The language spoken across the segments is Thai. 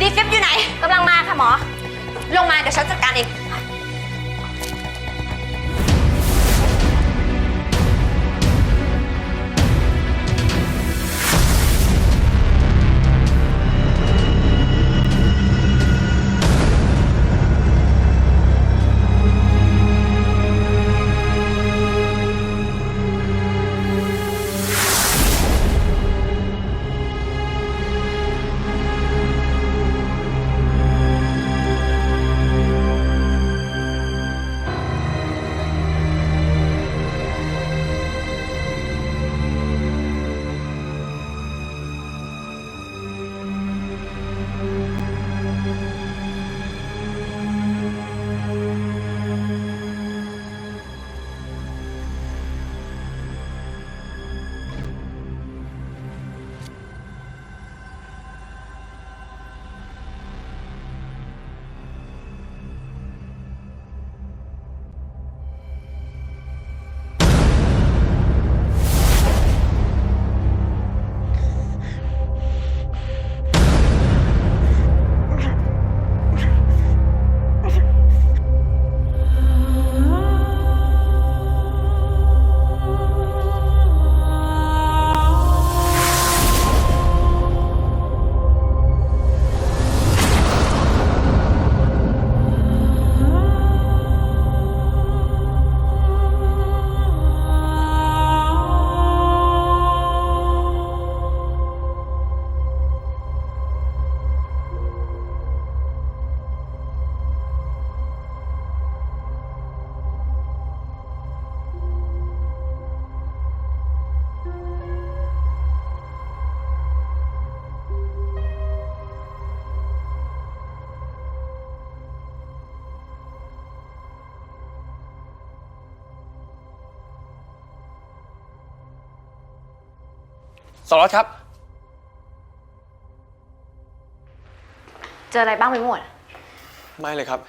ดีฟิปอยู่ไหนกำลังมาค่ะหมอ ลงมาเดี๋ยวฉันจัดการเอง สารวัตรครับ เจออะไรบ้างไปหมด ไม่เลยครับ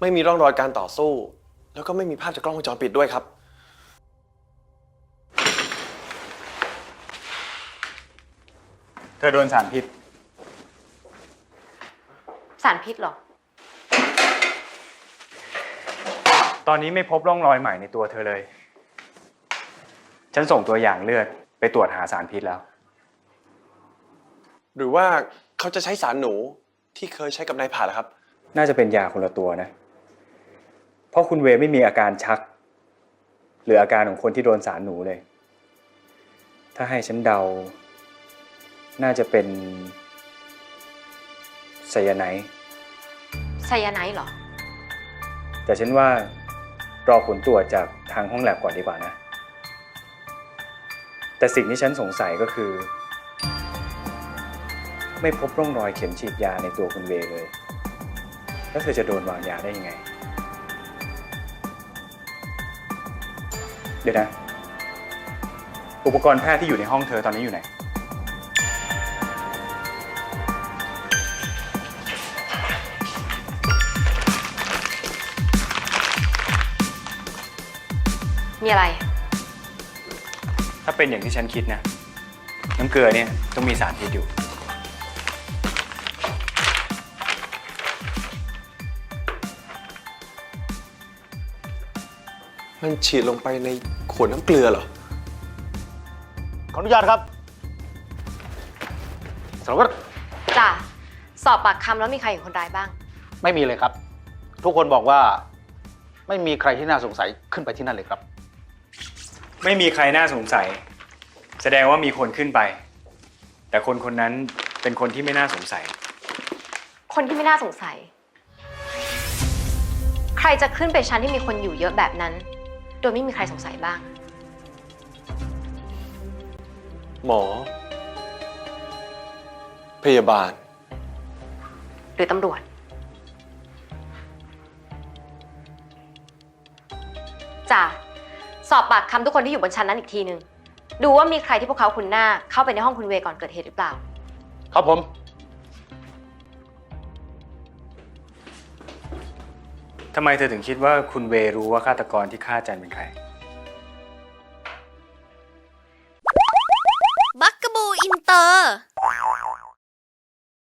ไม่มีร่องรอยการต่อสู้ แล้วก็ไม่มีภาพจากกล้องวงจรปิดด้วยครับ เธอโดนสารพิษ สารพิษเหรอ ตอนนี้ไม่พบร่องรอยใหม่ในตัวเธอเลย ฉันส่งตัวอย่างเลือด ไปตรวจหาสารพิษแล้ว หรือว่าเขาจะใช้สารหนูที่เคยใช้กับนายผ่านเหรอครับ น่าจะเป็นยาคนละตัวนะ เพราะคุณเวย์ไม่มีอาการชัก หรืออาการของคนที่โดนสารหนูเลย ถ้าให้ฉันเดา น่าจะเป็นไซยาไนด์ไซยาไนด์เหรอ แต่ฉันว่ารอผลตรวจจากทางห้องแลบก่อนดีกว่านะ แต่สิ่งที่ฉันสงสัยก็คือ ไม่พบร่องรอยเข็มฉีดยาในตัวคุณเวเลย แล้วเธอจะโดนวางยาได้ยังไง เดี๋ยวนะ อุปกรณ์แพทย์ที่อยู่ในห้องเธอตอนนี้อยู่ไหน มีอะไร ถ้าเป็นอย่างที่ฉันคิดนะ น้ำเกลือเนี่ยต้องมีสารพิษอยู่ มันฉีดลงไปในขวดน้ำเกลือเหรอ ขออนุญาตครับสารวัตรจ้ะสอบปากคำแล้วมีใครเห็นคนร้ายบ้าง ไม่มีเลยครับ ทุกคนบอกว่าไม่มีใครที่น่าสงสัยขึ้นไปที่นั่นเลยครับ ไม่มีใครน่าสงสัย แสดงว่ามีคนขึ้นไป แต่คนคนนั้นเป็นคนที่ไม่น่าสงสัย คนที่ไม่น่าสงสัย ใครจะขึ้นไปชั้นที่มีคนอยู่เยอะแบบนั้น โดยไม่มีใครสงสัยบ้าง หมอ พยาบาล หรือตำรวจจ้ะ สอบปากคำทุกคนที่อยู่บนชั้นนั้นอีกทีหนึ่งดูว่ามีใครที่พวกเขาคุ้นหน้าเข้าไปในห้องคุณเวย์ก่อนเกิดเหตุหรือเปล่า ครับผม ทำไมเธอถึงคิดว่าคุณเวรู้ว่าฆาตกรที่ฆ่าจันเป็นใคร